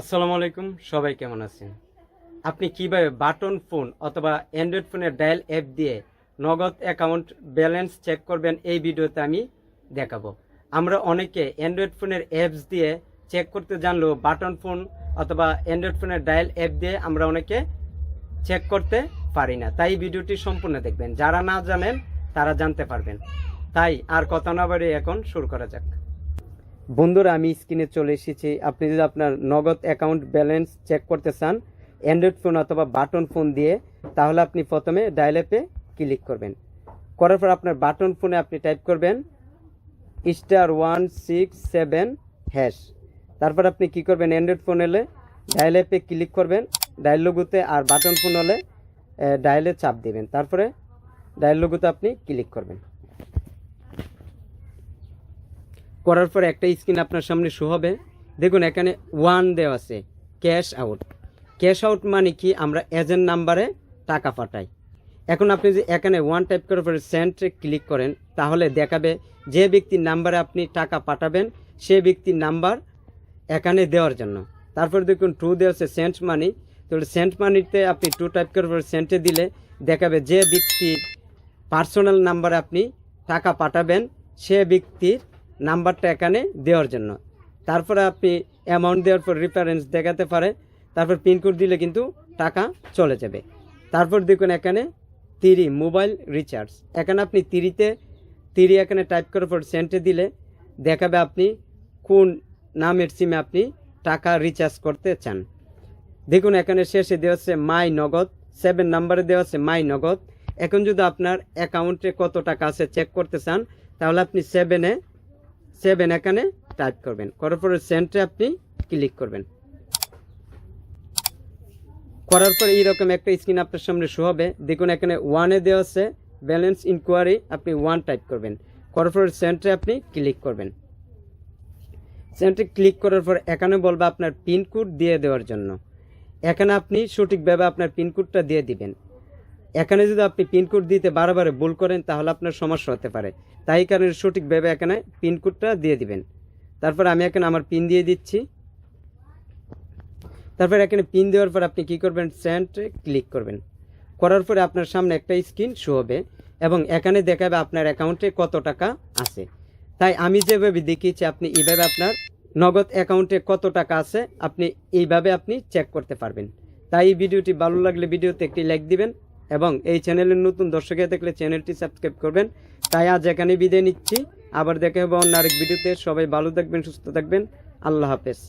আসসালামু আলাইকুম, সবাই কেমন আছেন? আপনি কীভাবে বাটন ফোন অথবা অ্যান্ড্রয়েড ফোনের ডায়াল অ্যাপ দিয়ে নগদ অ্যাকাউন্ট ব্যালেন্স চেক করবেন এই ভিডিওতে আমি দেখাবো। আমরা অনেকে অ্যান্ড্রয়েড ফোনের অ্যাপস দিয়ে চেক করতে জানলেও বাটন ফোন অথবা অ্যান্ড্রয়েড ফোনের ডায়াল অ্যাপ দিয়ে আমরা অনেকে চেক করতে পারি না। তাই ভিডিওটি সম্পূর্ণ দেখবেন। যারা না জানেন, তারা জানতে পারবেন। তাই আর কথা না বাড়িয়ে এখন শুরু করা যাক। বন্ধুরা, আমি স্ক্রিনে চলে এসেছি। আপনি যদি আপনার নগদ অ্যাকাউন্ট ব্যালেন্স চেক করতে চান, অ্যান্ড্রয়েড ফোন অথবা বাটন ফোন দিয়ে, তাহলে আপনি প্রথমে ডায়াল অ্যাপে ক্লিক করবেন। করার পর আপনার বাটন ফোনে আপনি টাইপ করবেন, star one six seven hash. তারপর আপনি কি করবেন, অ্যান্ড্রয়েড ফোন হলে ডায়াল অ্যাপে ক্লিক করবেন। ডায়াল আর বাটন ফোন হলে ডায়ালে চাপ দিবেন। তারপরে ডায়াল আপনি ক্লিক করবেন। করার পর একটা স্ক্রিন আপনার সামনে শো হবে। দেখুন, এখানে ওয়ান দেওয়া আছে ক্যাশ আউট ক্যাশ আউট মানে কি? আমরা এজেন্ট নাম্বারে টাকা পাঠাই। এখন আপনি যে এখানে ওয়ান টাইপ করার পরে সেন্টে ক্লিক করেন, তাহলে দেখাবে যে ব্যক্তির নাম্বারে আপনি টাকা পাঠাবেন, সে ব্যক্তির নাম্বার এখানে দেওয়ার জন্য। তারপর দেখুন টু দেওয়া আছে সেন্ট মানি তো সেন্ট মানিতে আপনি টু টাইপ করার পরে সেন্টে দিলে দেখাবে যে ব্যক্তির পার্সোনাল নাম্বারে আপনি টাকা পাঠাবেন, সে ব্যক্তির নাম্বারটা এখানে দেওয়ার জন্য। তারপরে আপনি অ্যামাউন্ট দেওয়ার পর রেফারেন্স দেখাতে পারে, তারপর পিনকোড দিলে কিন্তু টাকা চলে যাবে। তারপর দেখুন এখানে তিরি মোবাইল রিচার্জ এখানে আপনি তিরিতে তিরি এখানে টাইপ করার পর সেন্টে দিলে দেখাবে আপনি কোন নামের সিমে আপনি টাকা রিচার্জ করতে চান। দেখুন এখানে শেষে দেওয়া আছে মাই নগদ সেভেন নাম্বারে দেওয়া আছে মাই নগদ। এখন যদি আপনার অ্যাকাউন্টে কত টাকা আছে চেক করতে চান, তাহলে আপনি সেভেনে সেভেন এখানে টাইপ করবেন। করার পরে সেন্টে আপনি ক্লিক করবেন। করার পরে এইরকম একটা স্ক্রিন আপনার সামনে শো হবে। দেখুন এখানে ওয়ানে দেওয়া আছে ব্যালেন্স ইনকোয়ারি আপনি ওয়ান টাইপ করবেন। করার পরে সেন্টে আপনি ক্লিক করবেন। সেন্টে ক্লিক করার পর এখানে বলবে আপনার পিনকোড দিয়ে দেওয়ার জন্য। এখানে আপনি সঠিকভাবে আপনার পিনকোডটা দিয়ে দিবেন। এখানে যদি আপনি পিনকোড দিতে বারবার ভুল করেন, তাহলে আপনার সমস্যা হতে পারে। তাই কারণে সঠিকভাবে এখানে পিনকোডটা দিয়ে দিবেন। তারপর আমি এখানে আমার পিন দিয়ে দিচ্ছি। তারপর এখানে পিন দেওয়ার পর আপনি কি করবেন? সেন্টে ক্লিক করবেন। করার পরে আপনার সামনে একটা স্ক্রিন শো হবে এবং এখানে দেখাবে আপনার অ্যাকাউন্টে কত টাকা আছে। তাই আমি যেভাবে দেখিয়েছি, আপনি এইভাবে আপনার নগদ অ্যাকাউন্টে কত টাকা আছে, আপনি এইভাবে আপনি চেক করতে পারবেন। তাই এই ভিডিওটি ভালো লাগলে ভিডিওতে একটি লাইক দিবেন। এবং এই চ্যানেলের নতুন দর্শকে দেখলে চ্যানেলটি সাবস্ক্রাইব করবেন। তাই আজ এখানে বিদায় নিচ্ছি। আবার দেখা হবে অন্য আরেক ভিডিওতে। সবাই ভালো থাকবেন, সুস্থ থাকবেন। আল্লাহ হাফেজ।